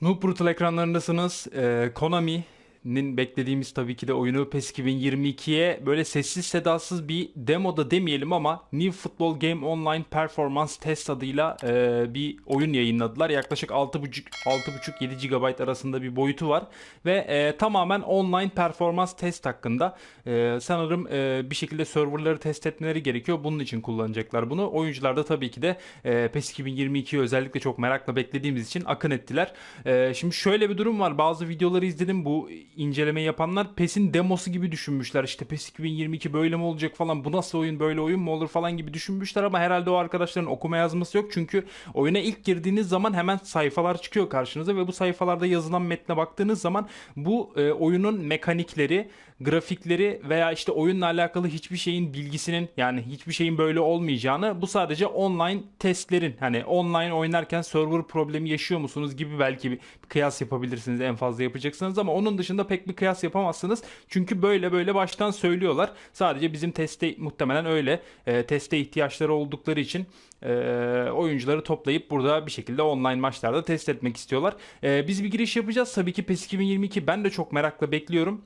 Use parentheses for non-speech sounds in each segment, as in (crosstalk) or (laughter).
Noob Brutal ekranlarındasınız. Ee, Konami'nin beklediğimiz tabii ki de oyunu PES 2022'ye böyle sessiz sedasız bir demoda demeyelim ama New Football Game Online Performance Test adıyla e, bir oyun yayınladılar. Yaklaşık 6.5-7 GB arasında bir boyutu var ve e, tamamen online performans test hakkında. E, sanırım e, bir şekilde serverları test etmeleri gerekiyor. Bunun için kullanacaklar bunu. Oyuncular da tabii ki de e, PES 2022'yi özellikle çok merakla beklediğimiz için akın ettiler. E, şimdi şöyle bir durum var. Bazı videoları izledim. Bu inceleme yapanlar PES'in demosu gibi düşünmüşler. İşte PES 2022 böyle mi olacak falan. Bu nasıl oyun böyle oyun mu olur falan gibi düşünmüşler ama herhalde o arkadaşların okuma yazması yok. Çünkü oyuna ilk girdiğiniz zaman hemen sayfalar çıkıyor karşınıza ve bu sayfalarda yazılan metne baktığınız zaman bu e, oyunun mekanikleri, grafikleri veya işte oyunla alakalı hiçbir şeyin bilgisinin yani hiçbir şeyin böyle olmayacağını bu sadece online testlerin hani online oynarken server problemi yaşıyor musunuz gibi belki bir kıyas yapabilirsiniz en fazla yapacaksınız ama onun dışında pek bir kıyas yapamazsınız. Çünkü böyle böyle baştan söylüyorlar. Sadece bizim teste muhtemelen öyle e, teste ihtiyaçları oldukları için e, oyuncuları toplayıp burada bir şekilde online maçlarda test etmek istiyorlar. E, biz bir giriş yapacağız. Tabii ki PES 2022 ben de çok merakla bekliyorum.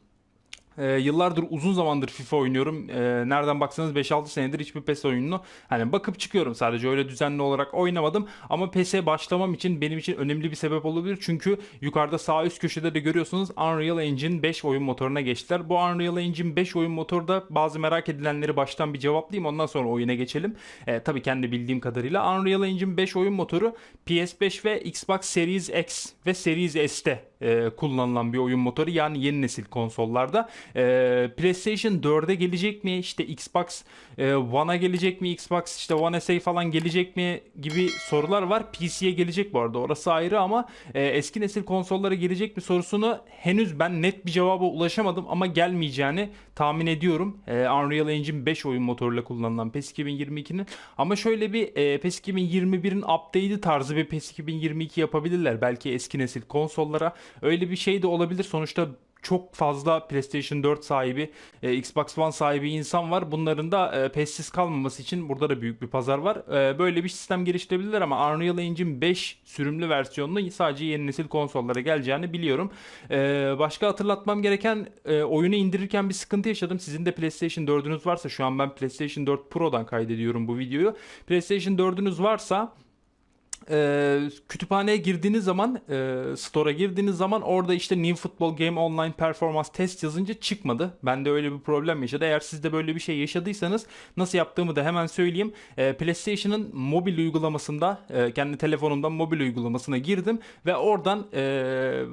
Ee, yıllardır uzun zamandır FIFA oynuyorum. Ee, nereden baksanız 5-6 senedir hiçbir PES oyununu hani bakıp çıkıyorum sadece öyle düzenli olarak oynamadım. Ama PES'e başlamam için benim için önemli bir sebep olabilir. Çünkü yukarıda sağ üst köşede de görüyorsunuz Unreal Engine 5 oyun motoruna geçtiler. Bu Unreal Engine 5 oyun motorda bazı merak edilenleri baştan bir cevaplayayım ondan sonra oyuna geçelim. Ee, tabii kendi bildiğim kadarıyla Unreal Engine 5 oyun motoru PS5 ve Xbox Series X ve Series S'te e, kullanılan bir oyun motoru yani yeni nesil konsollarda. E, PlayStation 4'e gelecek mi? İşte Xbox e, One'a gelecek mi? Xbox işte One SA falan gelecek mi? gibi sorular var. PC'ye gelecek bu arada orası ayrı ama e, eski nesil konsollara gelecek mi sorusunu henüz ben net bir cevaba ulaşamadım ama gelmeyeceğini tahmin ediyorum. E, Unreal Engine 5 oyun motoruyla kullanılan PES 2022'nin ama şöyle bir e, PES 2021'in update'i tarzı bir PES 2022 yapabilirler. Belki eski nesil konsollara öyle bir şey de olabilir. Sonuçta çok fazla PlayStation 4 sahibi, e, Xbox One sahibi insan var. Bunların da e, PES'siz kalmaması için burada da büyük bir pazar var. E, böyle bir sistem geliştirebilirler ama Unreal Engine 5 sürümlü versiyonunu sadece yeni nesil konsollara geleceğini biliyorum. E, başka hatırlatmam gereken oyunu indirirken bir sıkıntı yaşadım. Sizin de PlayStation 4'ünüz varsa şu an ben PlayStation 4 Pro'dan kaydediyorum bu videoyu. PlayStation 4'ünüz varsa e, kütüphaneye girdiğiniz zaman e, store'a girdiğiniz zaman orada işte New Football Game Online Performance Test yazınca çıkmadı. Ben de öyle bir problem yaşadı. Eğer siz de böyle bir şey yaşadıysanız nasıl yaptığımı da hemen söyleyeyim. E, PlayStation'ın mobil uygulamasında e, kendi telefonumdan mobil uygulamasına girdim ve oradan e,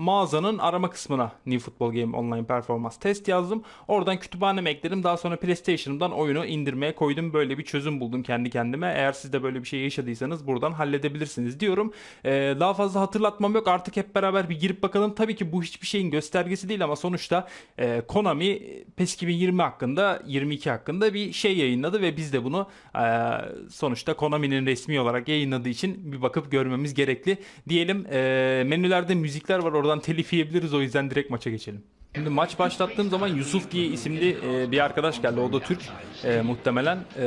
mağazanın arama kısmına New Football Game Online Performance Test yazdım. Oradan kütüphaneme ekledim. Daha sonra PlayStation'dan oyunu indirmeye koydum. Böyle bir çözüm buldum kendi kendime. Eğer siz de böyle bir şey yaşadıysanız buradan halledebilirsiniz diyorum. Ee, daha fazla hatırlatmam yok. Artık hep beraber bir girip bakalım. Tabii ki bu hiçbir şeyin göstergesi değil ama sonuçta e, Konami PES 2020 hakkında 22 hakkında bir şey yayınladı ve biz de bunu e, sonuçta Konami'nin resmi olarak yayınladığı için bir bakıp görmemiz gerekli. Diyelim e, menülerde müzikler var oradan telif yiyebiliriz o yüzden direkt maça geçelim. Şimdi maç başlattığım zaman Yusuf diye isimli e, bir arkadaş geldi. O da Türk e, muhtemelen. E,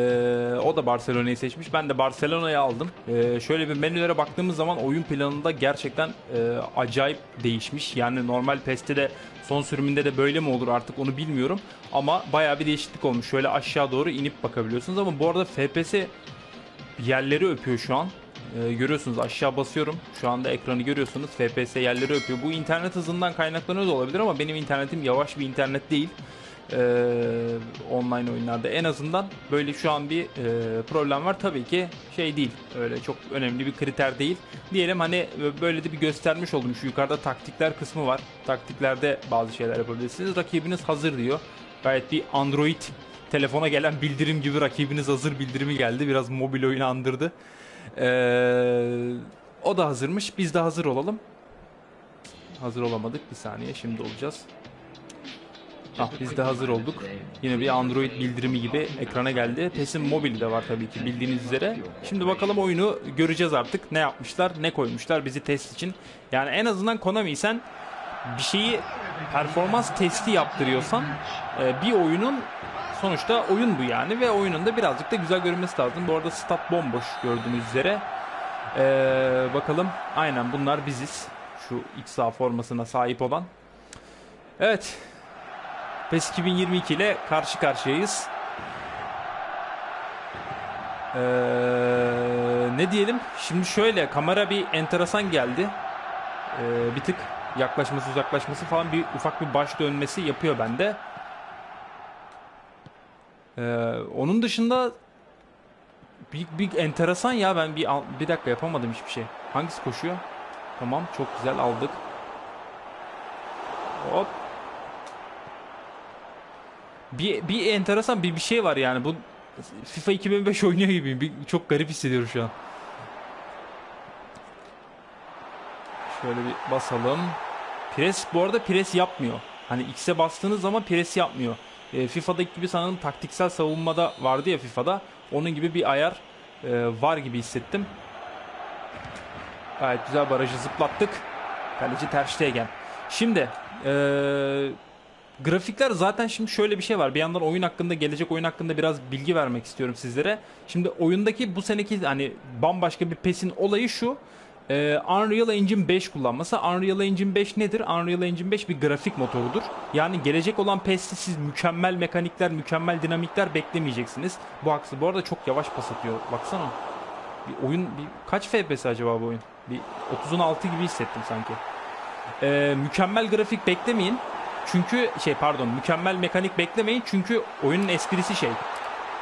o da Barcelona'yı seçmiş. Ben de Barcelona'yı aldım. E, şöyle bir menülere baktığımız zaman oyun planında gerçekten e, acayip değişmiş. Yani normal PES'te de son sürümünde de böyle mi olur artık onu bilmiyorum. Ama bayağı bir değişiklik olmuş. Şöyle aşağı doğru inip bakabiliyorsunuz. Ama bu arada FPS yerleri öpüyor şu an. Ee, görüyorsunuz aşağı basıyorum. Şu anda ekranı görüyorsunuz. FPS yerleri öpüyor. Bu internet hızından kaynaklanıyor da olabilir ama benim internetim yavaş bir internet değil. Ee, online oyunlarda en azından böyle şu an bir e, problem var. Tabii ki şey değil. Öyle çok önemli bir kriter değil. Diyelim hani böyle de bir göstermiş oldum. Şu yukarıda taktikler kısmı var. Taktiklerde bazı şeyler yapabilirsiniz. Rakibiniz hazır diyor. Gayet bir Android telefona gelen bildirim gibi rakibiniz hazır bildirimi geldi. Biraz mobil oyunu andırdı. Ee, o da hazırmış. Biz de hazır olalım. Hazır olamadık. Bir saniye şimdi olacağız. Ah biz de hazır olduk. Yine bir Android bildirimi gibi ekrana geldi. PES'in mobili de var tabii ki bildiğiniz üzere. Şimdi bakalım oyunu göreceğiz artık. Ne yapmışlar, ne koymuşlar bizi test için. Yani en azından Konami sen bir şeyi performans testi yaptırıyorsan e, bir oyunun sonuçta oyun bu yani ve oyunun da birazcık da güzel görünmesi lazım. Bu arada stat bomboş gördüğünüz üzere. Ee, bakalım aynen bunlar biziz. Şu XA formasına sahip olan. Evet. PES 2022 ile karşı karşıyayız. Ee, ne diyelim? Şimdi şöyle kamera bir enteresan geldi. Ee, bir tık yaklaşması uzaklaşması falan bir ufak bir baş dönmesi yapıyor bende. Ee, onun dışında bir, bir enteresan ya ben bir bir dakika yapamadım hiçbir şey. Hangisi koşuyor? Tamam çok güzel aldık. Hop. Bir, bir enteresan bir, bir şey var yani bu FIFA 2005 oynuyor gibi bir, çok garip hissediyorum şu an. Şöyle bir basalım. Pres bu arada pres yapmıyor. Hani X'e bastığınız zaman pres yapmıyor. E, FIFA'daki gibi sanırım taktiksel savunmada vardı ya FIFA'da. Onun gibi bir ayar e, var gibi hissettim. Gayet güzel barajı zıplattık. Kaleci Ter. Şimdi e, grafikler zaten şimdi şöyle bir şey var. Bir yandan oyun hakkında gelecek oyun hakkında biraz bilgi vermek istiyorum sizlere. Şimdi oyundaki bu seneki hani bambaşka bir PES'in olayı şu. Ee, Unreal Engine 5 kullanması. Unreal Engine 5 nedir? Unreal Engine 5 bir grafik motorudur. Yani gelecek olan PES'te siz mükemmel mekanikler, mükemmel dinamikler beklemeyeceksiniz. Bu haksız. Bu arada çok yavaş pas atıyor. Baksana. Bir oyun bir kaç FPS acaba bu oyun? Bir 30'un altı gibi hissettim sanki. Ee, mükemmel grafik beklemeyin. Çünkü şey pardon mükemmel mekanik beklemeyin. Çünkü oyunun esprisi şey.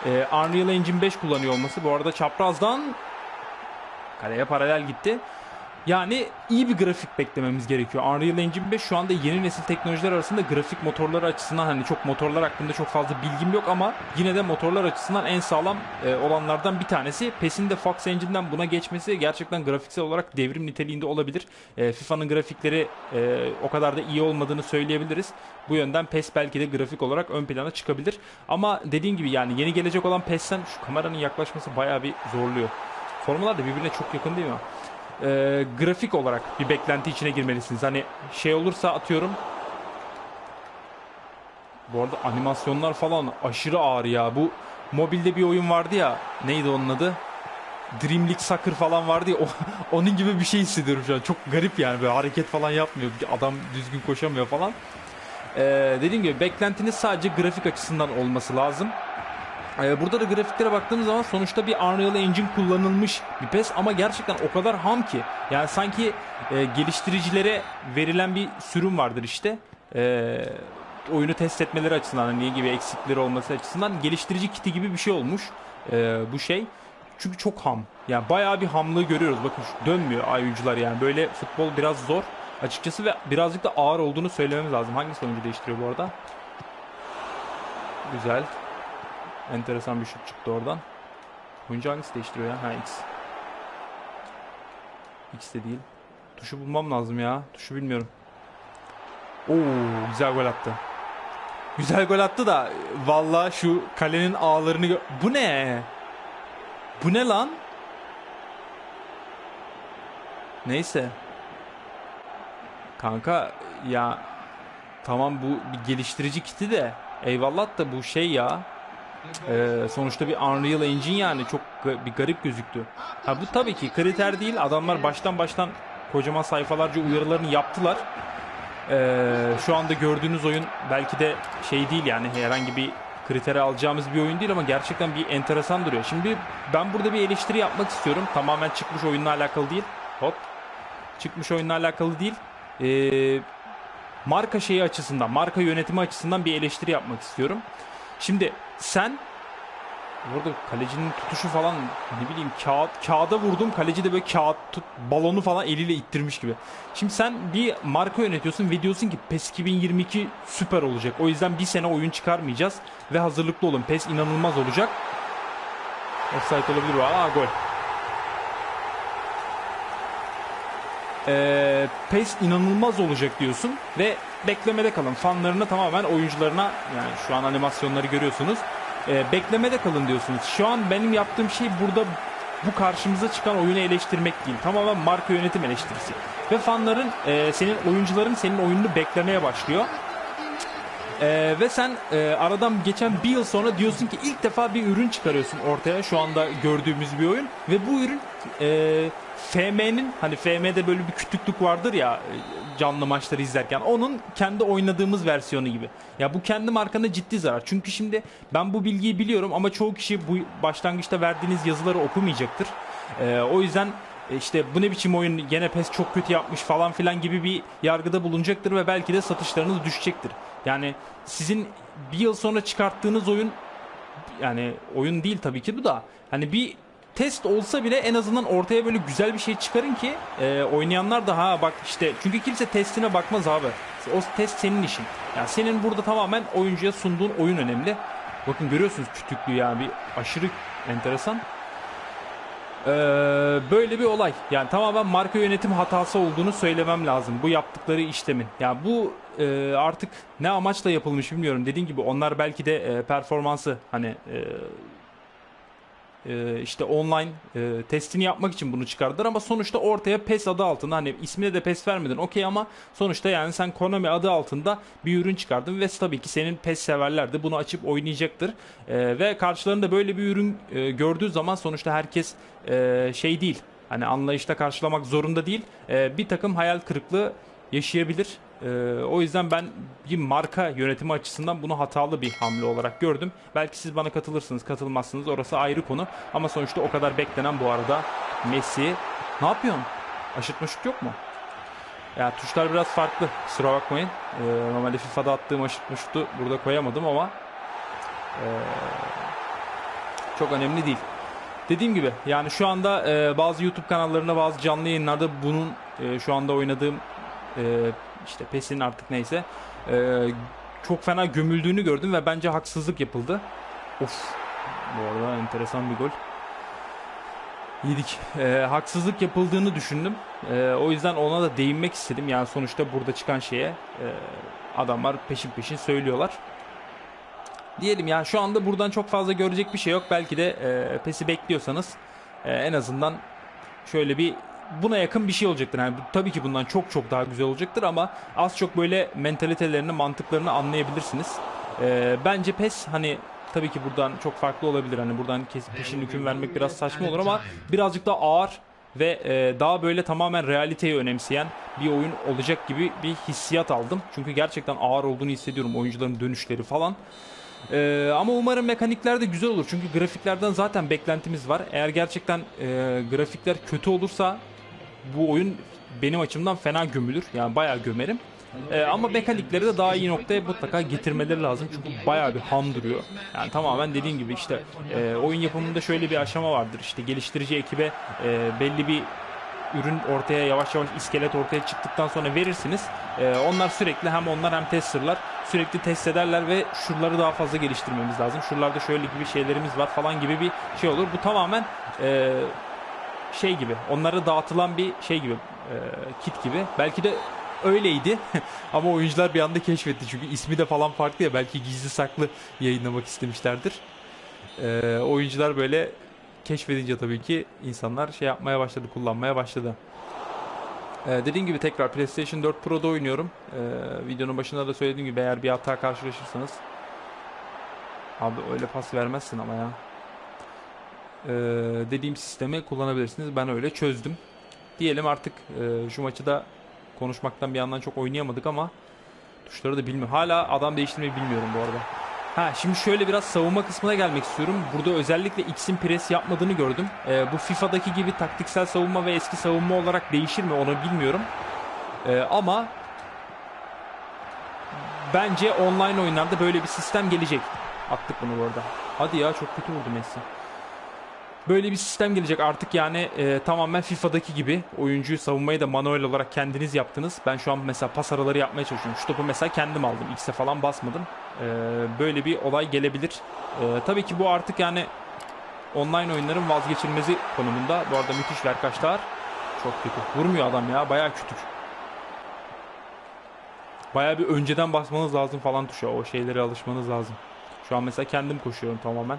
Ee, Unreal Engine 5 kullanıyor olması. Bu arada çaprazdan Kaleye paralel gitti. Yani iyi bir grafik beklememiz gerekiyor. Unreal Engine 5 şu anda yeni nesil teknolojiler arasında grafik motorları açısından hani çok motorlar hakkında çok fazla bilgim yok ama yine de motorlar açısından en sağlam e, olanlardan bir tanesi. PES'in de Fox Engine'den buna geçmesi gerçekten grafiksel olarak devrim niteliğinde olabilir. E, FIFA'nın grafikleri e, o kadar da iyi olmadığını söyleyebiliriz. Bu yönden PES belki de grafik olarak ön plana çıkabilir. Ama dediğim gibi yani yeni gelecek olan PES'ten şu kameranın yaklaşması bayağı bir zorluyor. Formalar da birbirine çok yakın değil mi? Ee, grafik olarak bir beklenti içine girmelisiniz. Hani şey olursa atıyorum. Bu arada animasyonlar falan aşırı ağır ya. Bu mobilde bir oyun vardı ya. Neydi onun adı? Dream League Soccer falan vardı ya. (laughs) O, onun gibi bir şey hissediyorum şu an. Çok garip yani. Böyle hareket falan yapmıyor. Adam düzgün koşamıyor falan. Ee, dediğim gibi beklentiniz sadece grafik açısından olması lazım. Ee, burada da grafiklere baktığımız zaman sonuçta bir Unreal Engine kullanılmış bir PES ama gerçekten o kadar ham ki. Yani sanki e, geliştiricilere verilen bir sürüm vardır işte. E, oyunu test etmeleri açısından hani gibi eksikleri olması açısından geliştirici kiti gibi bir şey olmuş e, bu şey. Çünkü çok ham. Yani bayağı bir hamlığı görüyoruz. Bakın dönmüyor oyuncular yani. Böyle futbol biraz zor açıkçası ve birazcık da ağır olduğunu söylememiz lazım. Hangisi oyuncu değiştiriyor bu arada? Güzel. Enteresan bir şut çıktı oradan. Oyuncu hangisi değiştiriyor ya? Ha X. X de değil. Tuşu bulmam lazım ya. Tuşu bilmiyorum. Oo güzel gol attı. Güzel gol attı da vallahi şu kalenin ağlarını Bu ne? Bu ne lan? Neyse. Kanka ya tamam bu bir geliştirici kiti de eyvallah da bu şey ya ee, sonuçta bir Unreal Engine yani çok bir garip gözüktü. Ha bu tabii ki kriter değil. Adamlar baştan baştan kocaman sayfalarca uyarılarını yaptılar. Ee, şu anda gördüğünüz oyun belki de şey değil yani herhangi bir kritere alacağımız bir oyun değil ama gerçekten bir enteresan duruyor. Şimdi ben burada bir eleştiri yapmak istiyorum. Tamamen çıkmış oyunla alakalı değil. Hop. Çıkmış oyunla alakalı değil. Ee, marka şeyi açısından, marka yönetimi açısından bir eleştiri yapmak istiyorum. Şimdi sen Burada kalecinin tutuşu falan ne bileyim kağıt kağıda vurdum kaleci de böyle kağıt tut, balonu falan eliyle ittirmiş gibi. Şimdi sen bir marka yönetiyorsun ve diyorsun ki PES 2022 süper olacak. O yüzden bir sene oyun çıkarmayacağız ve hazırlıklı olun. PES inanılmaz olacak. Offside olabilir bu. Aa gol. Ee, PES inanılmaz olacak diyorsun ve beklemede kalın. Fanlarına tamamen oyuncularına yani şu an animasyonları görüyorsunuz. Ee, beklemede kalın diyorsunuz. Şu an benim yaptığım şey burada bu karşımıza çıkan oyunu eleştirmek değil. Tamamen marka yönetim eleştirisi. Ve fanların e, senin oyuncuların senin oyununu beklemeye başlıyor. Ee, ve sen e, aradan geçen bir yıl sonra diyorsun ki ilk defa bir ürün çıkarıyorsun ortaya şu anda gördüğümüz bir oyun ve bu ürün e, FM'nin hani FM'de böyle bir kütüklük vardır ya e, canlı maçları izlerken onun kendi oynadığımız versiyonu gibi. Ya bu kendi markana ciddi zarar. Çünkü şimdi ben bu bilgiyi biliyorum ama çoğu kişi bu başlangıçta verdiğiniz yazıları okumayacaktır. Ee, o yüzden e, işte bu ne biçim oyun gene PES çok kötü yapmış falan filan gibi bir yargıda bulunacaktır ve belki de satışlarınız düşecektir. Yani sizin bir yıl sonra çıkarttığınız oyun yani oyun değil tabii ki bu da hani bir test olsa bile en azından ortaya böyle güzel bir şey çıkarın ki e, oynayanlar da ha bak işte çünkü kimse testine bakmaz abi. O test senin işin. Yani senin burada tamamen oyuncuya sunduğun oyun önemli. Bakın görüyorsunuz kütüklüğü yani bir aşırı enteresan. Ee, böyle bir olay. Yani tamamen marka yönetim hatası olduğunu söylemem lazım. Bu yaptıkları işlemin. Yani bu e, artık ne amaçla yapılmış bilmiyorum. Dediğim gibi onlar belki de e, performansı hani e, işte online e, testini yapmak için bunu çıkardılar ama sonuçta ortaya PES adı altında hani ismine de PES vermedin okey ama sonuçta yani sen Konami adı altında bir ürün çıkardın ve tabii ki senin PES severler de bunu açıp oynayacaktır E, ve karşılarında böyle bir ürün e, gördüğü zaman sonuçta herkes e, şey değil hani anlayışla karşılamak zorunda değil E, bir takım hayal kırıklığı yaşayabilir. Ee, o yüzden ben bir marka yönetimi açısından bunu hatalı bir hamle olarak gördüm. Belki siz bana katılırsınız, katılmazsınız. Orası ayrı konu. Ama sonuçta o kadar beklenen bu arada Messi. Ne yapıyorsun? Aşırtma şut yok mu? Ya tuşlar biraz farklı. Kusura bakmayın. Ee, normalde FIFA'da attığım aşırtma şutu burada koyamadım ama ee, çok önemli değil. Dediğim gibi yani şu anda e, bazı YouTube kanallarında bazı canlı yayınlarda bunun e, şu anda oynadığım e, işte PES'in artık neyse e, çok fena gömüldüğünü gördüm ve bence haksızlık yapıldı. Of bu arada enteresan bir gol. Yedik. E, haksızlık yapıldığını düşündüm. E, o yüzden ona da değinmek istedim. Yani sonuçta burada çıkan şeye e, adamlar peşin peşin söylüyorlar. Diyelim ya şu anda buradan çok fazla görecek bir şey yok. Belki de e, PES'i bekliyorsanız e, en azından şöyle bir buna yakın bir şey olacaktır. Yani tabii ki bundan çok çok daha güzel olacaktır ama az çok böyle mentalitelerini, mantıklarını anlayabilirsiniz. Ee, bence PES hani tabii ki buradan çok farklı olabilir. Hani buradan kesip peşin hüküm vermek biraz saçma olur ama birazcık daha ağır ve e, daha böyle tamamen realiteyi önemseyen bir oyun olacak gibi bir hissiyat aldım. Çünkü gerçekten ağır olduğunu hissediyorum oyuncuların dönüşleri falan. Ee, ama umarım mekanikler de güzel olur. Çünkü grafiklerden zaten beklentimiz var. Eğer gerçekten e, grafikler kötü olursa bu oyun benim açımdan fena gömülür. Yani bayağı gömerim. Ee, ama mekanikleri de daha iyi noktaya mutlaka getirmeleri lazım. Çünkü bayağı bir ham duruyor. Yani tamamen dediğim gibi işte e, oyun yapımında şöyle bir aşama vardır. İşte geliştirici ekibe e, belli bir ürün ortaya yavaş yavaş iskelet ortaya çıktıktan sonra verirsiniz. Ee, onlar sürekli hem onlar hem testerlar sürekli test ederler ve şuraları daha fazla geliştirmemiz lazım. Şuralarda şöyle gibi şeylerimiz var falan gibi bir şey olur. Bu tamamen e, şey gibi onlara dağıtılan bir şey gibi e, kit gibi. Belki de öyleydi (laughs) ama oyuncular bir anda keşfetti çünkü ismi de falan farklı ya belki gizli saklı yayınlamak istemişlerdir. E, oyuncular böyle keşfedince tabii ki insanlar şey yapmaya başladı, kullanmaya başladı. Ee, dediğim gibi tekrar PlayStation 4 Pro'da oynuyorum. Ee, videonun başında da söylediğim gibi eğer bir hata karşılaşırsanız Abi öyle pas vermezsin ama ya. Ee, dediğim sistemi kullanabilirsiniz. Ben öyle çözdüm. Diyelim artık e, şu maçı da konuşmaktan bir yandan çok oynayamadık ama tuşları da bilmiyorum. Hala adam değiştirmeyi bilmiyorum bu arada. Ha şimdi şöyle biraz savunma kısmına gelmek istiyorum. Burada özellikle X'in pres yapmadığını gördüm. Ee, bu FIFA'daki gibi taktiksel savunma ve eski savunma olarak değişir mi onu bilmiyorum. Ee, ama bence online oyunlarda böyle bir sistem gelecek. Attık bunu bu arada. Hadi ya çok kötü vurdu Messi. Böyle bir sistem gelecek artık yani e, tamamen FIFA'daki gibi oyuncuyu savunmayı da manuel olarak kendiniz yaptınız. Ben şu an mesela pas araları yapmaya çalışıyorum. Şu topu mesela kendim aldım. X'e falan basmadım. E, böyle bir olay gelebilir. E, tabii ki bu artık yani online oyunların vazgeçilmezi konumunda. Bu arada müthiş verkaçlar. Çok kötü. Vurmuyor adam ya. Bayağı kütük. Bayağı bir önceden basmanız lazım falan tuşa. O şeylere alışmanız lazım. Şu an mesela kendim koşuyorum tamamen.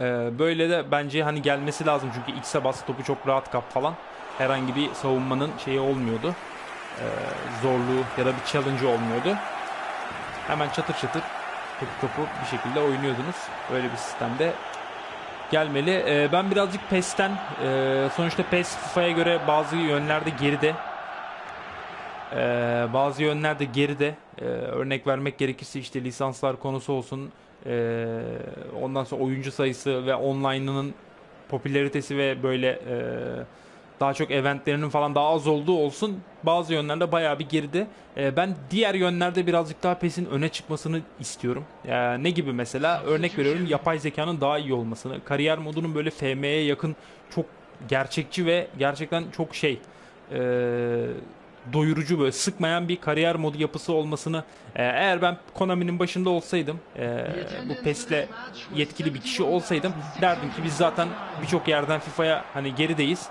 Ee, böyle de bence hani gelmesi lazım çünkü X'e bas topu çok rahat kap falan. Herhangi bir savunmanın şeyi olmuyordu. e, zorluğu ya da bir challenge olmuyordu. Hemen çatır çatır topu topu bir şekilde oynuyordunuz. Öyle bir sistemde gelmeli. E, ben birazcık PES'ten e, sonuçta PES FIFA'ya göre bazı yönlerde geride. E, bazı yönlerde geride. E, örnek vermek gerekirse işte lisanslar konusu olsun. E, ondan sonra oyuncu sayısı ve online'ının popülaritesi ve böyle e, daha çok eventlerinin falan daha az olduğu olsun bazı yönlerde bayağı bir geride. E, ben diğer yönlerde birazcık daha PES'in öne çıkmasını istiyorum. E, ne gibi mesela? Örnek veriyorum yapay zekanın daha iyi olmasını. Kariyer modunun böyle FM'ye yakın çok gerçekçi ve gerçekten çok şey e, doyurucu böyle sıkmayan bir kariyer modu yapısı olmasını e, eğer ben Konami'nin başında olsaydım e, bu PES'le yetkili bir kişi olsaydım derdim ki biz zaten birçok yerden FIFA'ya hani gerideyiz.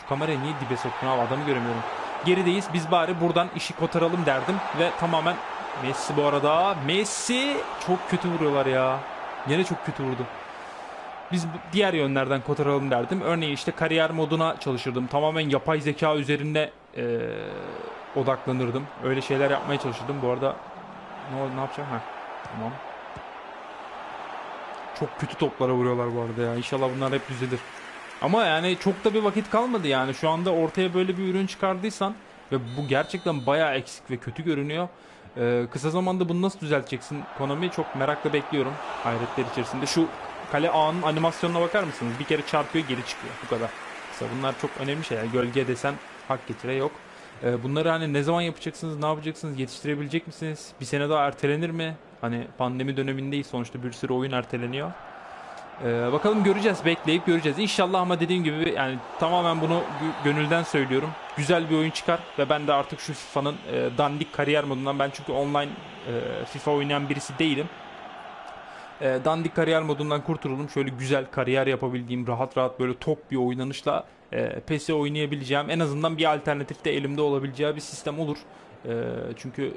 Şu kamerayı niye dibe soktun abi adamı göremiyorum. Gerideyiz biz bari buradan işi kotaralım derdim ve tamamen Messi bu arada Messi çok kötü vuruyorlar ya. Yine çok kötü vurdu. Biz diğer yönlerden kotaralım derdim. Örneğin işte kariyer moduna çalışırdım. Tamamen yapay zeka üzerinde eee, odaklanırdım. Öyle şeyler yapmaya çalışırdım. Bu arada ne, oldu, ne yapacağım? Ha, tamam. Çok kötü toplara vuruyorlar bu arada ya. İnşallah bunlar hep düzelir. Ama yani çok da bir vakit kalmadı yani. Şu anda ortaya böyle bir ürün çıkardıysan ve bu gerçekten bayağı eksik ve kötü görünüyor. Ee, kısa zamanda bunu nasıl düzelteceksin Konami çok merakla bekliyorum hayretler içerisinde. Şu kale ağının animasyonuna bakar mısınız? Bir kere çarpıyor geri çıkıyor bu kadar. Mesela bunlar çok önemli şeyler. Gölge desen hak getire yok. Ee, bunları hani ne zaman yapacaksınız, ne yapacaksınız, yetiştirebilecek misiniz? Bir sene daha ertelenir mi? Hani pandemi dönemindeyiz sonuçta bir sürü oyun erteleniyor. Ee, bakalım göreceğiz, bekleyip göreceğiz. İnşallah ama dediğim gibi yani tamamen bunu gö- gönülden söylüyorum. Güzel bir oyun çıkar ve ben de artık şu FIFA'nın e, dandik kariyer modundan ben çünkü online e, FIFA oynayan birisi değilim. E, dandik kariyer modundan kurtulalım. Şöyle güzel kariyer yapabildiğim, rahat rahat böyle top bir oynanışla e, PES'i oynayabileceğim. En azından bir alternatif de elimde olabileceği bir sistem olur. E, çünkü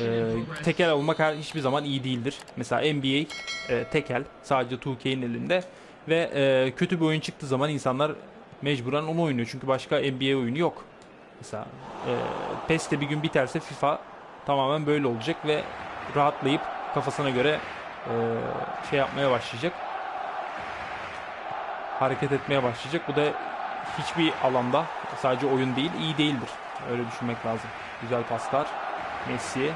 e, tekel olmak her, hiçbir zaman iyi değildir. Mesela NBA e, tekel sadece 2K'nin elinde ve e, kötü bir oyun çıktığı zaman insanlar mecburen onu oynuyor. Çünkü başka NBA oyunu yok. Mesela e, PES de bir gün biterse FIFA tamamen böyle olacak ve rahatlayıp kafasına göre e, şey yapmaya başlayacak. Hareket etmeye başlayacak. Bu da hiçbir alanda sadece oyun değil iyi değildir. Öyle düşünmek lazım. Güzel paslar. Messi.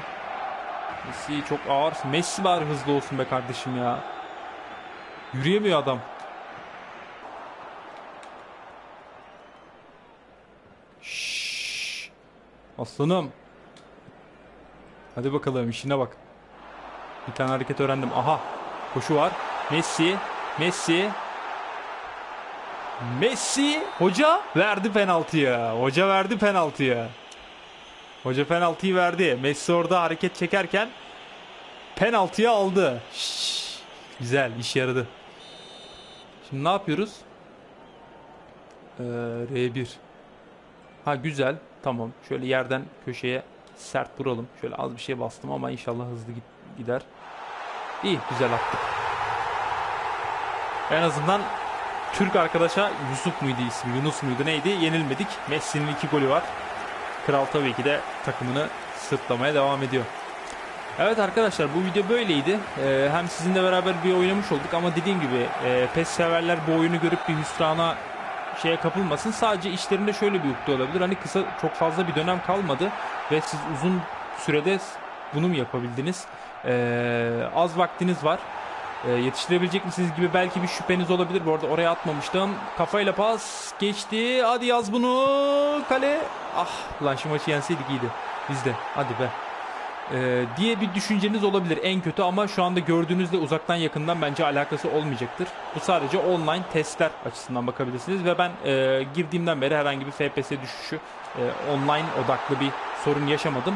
Messi çok ağır. Messi bari hızlı olsun be kardeşim ya. Yürüyemiyor adam. Şşş. Aslanım. Hadi bakalım işine bak. Bir tane hareket öğrendim. Aha. Koşu var. Messi. Messi. Messi. Hoca verdi penaltıyı. Hoca verdi penaltıyı. Hoca penaltıyı verdi. Messi orada hareket çekerken penaltıyı aldı. Şşş. Güzel iş yaradı. Şimdi ne yapıyoruz? Ee, R1. Ha güzel. Tamam. Şöyle yerden köşeye sert vuralım. Şöyle az bir şey bastım ama inşallah hızlı gider. İyi güzel attık. En azından Türk arkadaşa Yusuf muydu ismi? Yunus muydu neydi? Yenilmedik. Messi'nin iki golü var. Kral tabii ki de takımını sırtlamaya devam ediyor. Evet arkadaşlar bu video böyleydi. Ee, hem sizinle beraber bir oynamış olduk ama dediğim gibi e, PES severler bu oyunu görüp bir hüsrana şeye kapılmasın. Sadece işlerinde şöyle bir ukde olabilir. Hani kısa çok fazla bir dönem kalmadı ve siz uzun sürede bunu mu yapabildiniz? Ee, az vaktiniz var. Ee, yetiştirebilecek misiniz gibi belki bir şüpheniz olabilir. Bu arada oraya atmamıştım. Kafayla pas geçti. Hadi yaz bunu. Kale. Ah lan şu maçı yenseydik iyiydi. Bizde. Hadi be. Ee, diye bir düşünceniz olabilir en kötü ama şu anda gördüğünüzle uzaktan yakından bence alakası olmayacaktır. Bu sadece online testler açısından bakabilirsiniz ve ben e, girdiğimden beri herhangi bir FPS düşüşü e, online odaklı bir sorun yaşamadım.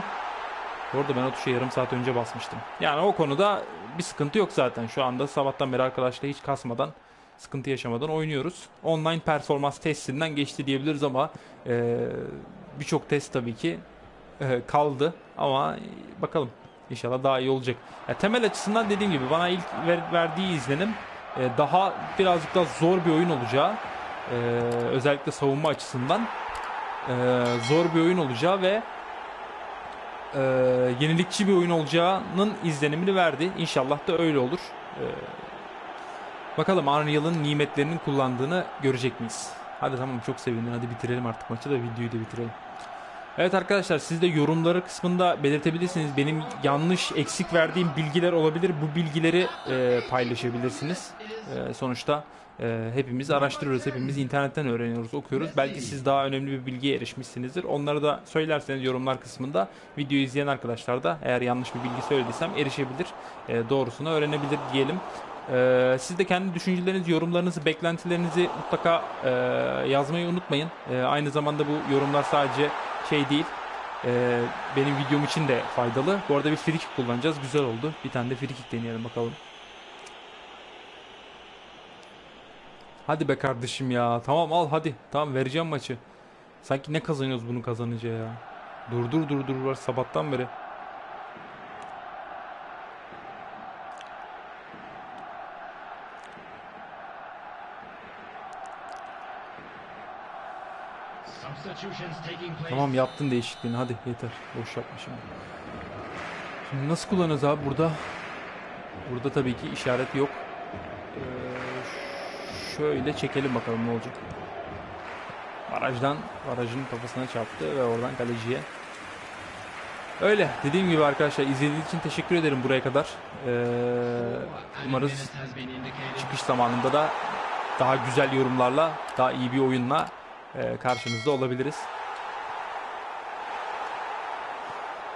Bu arada ben o tuşa yarım saat önce basmıştım. Yani o konuda bir sıkıntı yok zaten. Şu anda sabahtan beri arkadaşla hiç kasmadan, sıkıntı yaşamadan oynuyoruz. Online performans testinden geçti diyebiliriz ama e, birçok test tabii ki e, kaldı. Ama bakalım inşallah daha iyi olacak. Ya, temel açısından dediğim gibi bana ilk ver- verdiği izlenim e, daha birazcık daha zor bir oyun olacağı. e, özellikle savunma açısından e, zor bir oyun olacağı ve e, yenilikçi bir oyun olacağının izlenimini verdi. İnşallah da öyle olur. E, bakalım Unreal'ın nimetlerinin kullandığını görecek miyiz? Hadi tamam çok sevindim. Hadi bitirelim artık maçı da videoyu da bitirelim. Evet arkadaşlar siz de yorumları kısmında belirtebilirsiniz. Benim yanlış eksik verdiğim bilgiler olabilir. Bu bilgileri e, paylaşabilirsiniz. E, sonuçta e, hepimiz araştırıyoruz. Hepimiz internetten öğreniyoruz, okuyoruz. Belki siz daha önemli bir bilgiye erişmişsinizdir. Onları da söylerseniz yorumlar kısmında videoyu izleyen arkadaşlar da eğer yanlış bir bilgi söylediysem erişebilir. E, doğrusunu öğrenebilir diyelim. Ee, siz de kendi düşüncelerinizi, yorumlarınızı, beklentilerinizi mutlaka e, yazmayı unutmayın. E, aynı zamanda bu yorumlar sadece şey değil, e, benim videom için de faydalı. Bu arada bir free kullanacağız. Güzel oldu. Bir tane de free deneyelim bakalım. Hadi be kardeşim ya. Tamam al hadi. Tamam vereceğim maçı. Sanki ne kazanıyoruz bunu kazanınca ya. Dur dur dur dur var sabahtan beri. Tamam yaptın değişikliğini hadi yeter. Boş yapma şimdi. Şimdi nasıl kullanıyoruz abi burada? Burada tabii ki işaret yok. Ee, şöyle çekelim bakalım ne olacak. Barajdan barajın kafasına çarptı ve oradan kaleciye. Öyle dediğim gibi arkadaşlar izlediğiniz için teşekkür ederim buraya kadar. Ee, umarız çıkış zamanında da daha güzel yorumlarla, daha iyi bir oyunla e, karşınızda olabiliriz.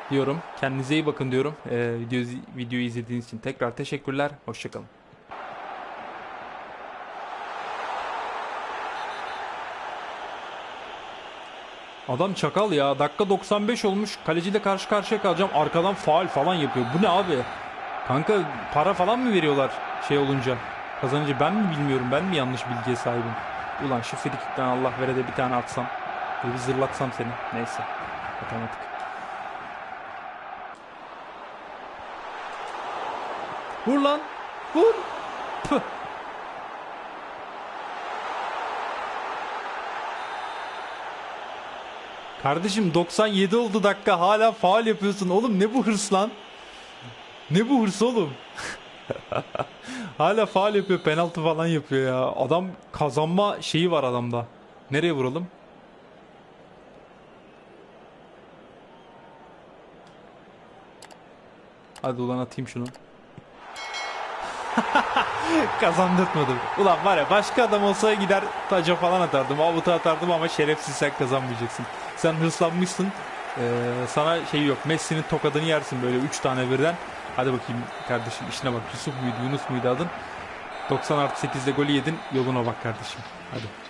Diyorum. Kendinize iyi bakın diyorum. E, video, videoyu izlediğiniz için tekrar teşekkürler. Hoşçakalın. Adam çakal ya. Dakika 95 olmuş. Kaleciyle karşı karşıya kalacağım. Arkadan faal falan yapıyor. Bu ne abi? Kanka para falan mı veriyorlar şey olunca? Kazanınca ben mi bilmiyorum. Ben mi yanlış bilgiye sahibim? Ulan şu frikikten Allah vere de bir tane atsam. Bir zırlatsam seni. Neyse. Otomatik. Vur lan. Vur. Kardeşim 97 oldu dakika hala faal yapıyorsun. Oğlum ne bu hırs lan? Ne bu hırs oğlum? (laughs) Hala faal yapıyor, penaltı falan yapıyor ya. Adam kazanma şeyi var adamda. Nereye vuralım? Hadi ulan atayım şunu. (laughs) Kazandırtmadım. Ulan var ya başka adam olsa gider taca falan atardım. Avuta atardım ama şerefsiz kazanmayacaksın. Sen hırslanmışsın. Ee, sana şey yok. Messi'nin tokadını yersin böyle 3 tane birden. Hadi bakayım kardeşim işine bak. Yusuf muydu Yunus muydu adın? 90 artı 8'de golü yedin. Yoluna bak kardeşim. Hadi.